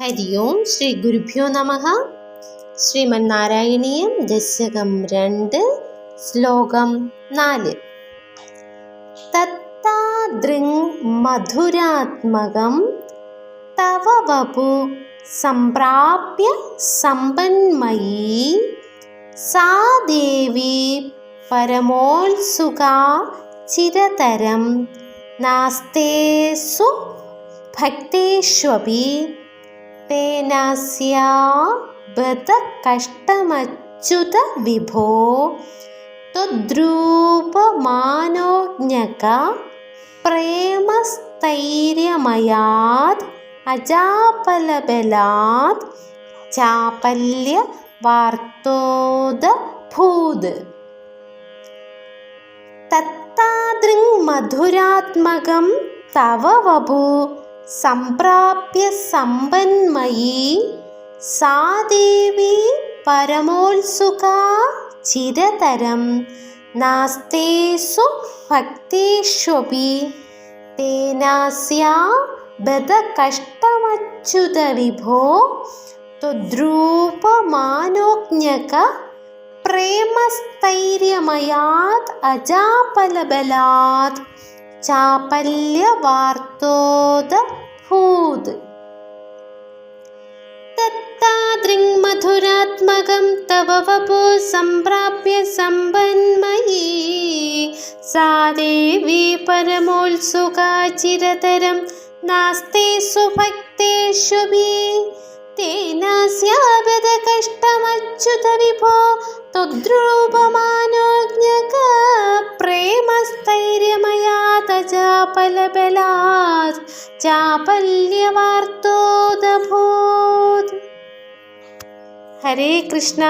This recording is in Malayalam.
ഹരി ഓം ശ്രീ ഗുരുഭ്യോ നമ ശ്രീമന്നാരായണീയം ദശകം രണ്ട് ശ്ലോകം നാല്। തത്താദൃങ് മധുരാത്മകം തവ വപു സംപ്രാപ്യ സമ്പന്മയീ സാ ദേവി പരമോത്സുഖാ ചിരതരം നാസ്തേസു ഭക്തേഷ്വപി തേനാസ്യാ ബത കഷ്ടമച്യുത വിഭോ ത്വദ്രൂപമാനോജ്ഞക പ്രേമസ്ഥൈര്യമയാത് അജാപലബലാത് ചാപല്യ വാർത്തോദഭൂത് തത്താദൃങ് മധുരാത്മകം സംപ്രാപ്യ സമ്പന്മയീ സാ ദേവി പരമോത്സുകാ ചിരതരം നാസ്തേസു ഭക്തേഷ്വപി. തേനാസ്യാ ബത പ്രേമസ്ഥൈര്യമയാത് വിഭോ ത്വദ്രൂപമാനോജ്ഞക തത്താദൃങ്മധുരാത്മകം തവ വപു സംപ്രാപ്യ സമ്പന്മയീ. സാ ദേവി പരമോത്സുകാ ചിരതരം നാസ്തി സുഭക്തേഷു തേനാസ്യാപദ കഷ്ടമച്യുത വിഭോ ത്വദ്രൂപമാനോജ്ഞക പ്രേമസ്ഥൈര്യമയാതജാപലബലാത് ചാപല്യവാർത്തോദഭൂത് ഹരേ കൃഷ്ണ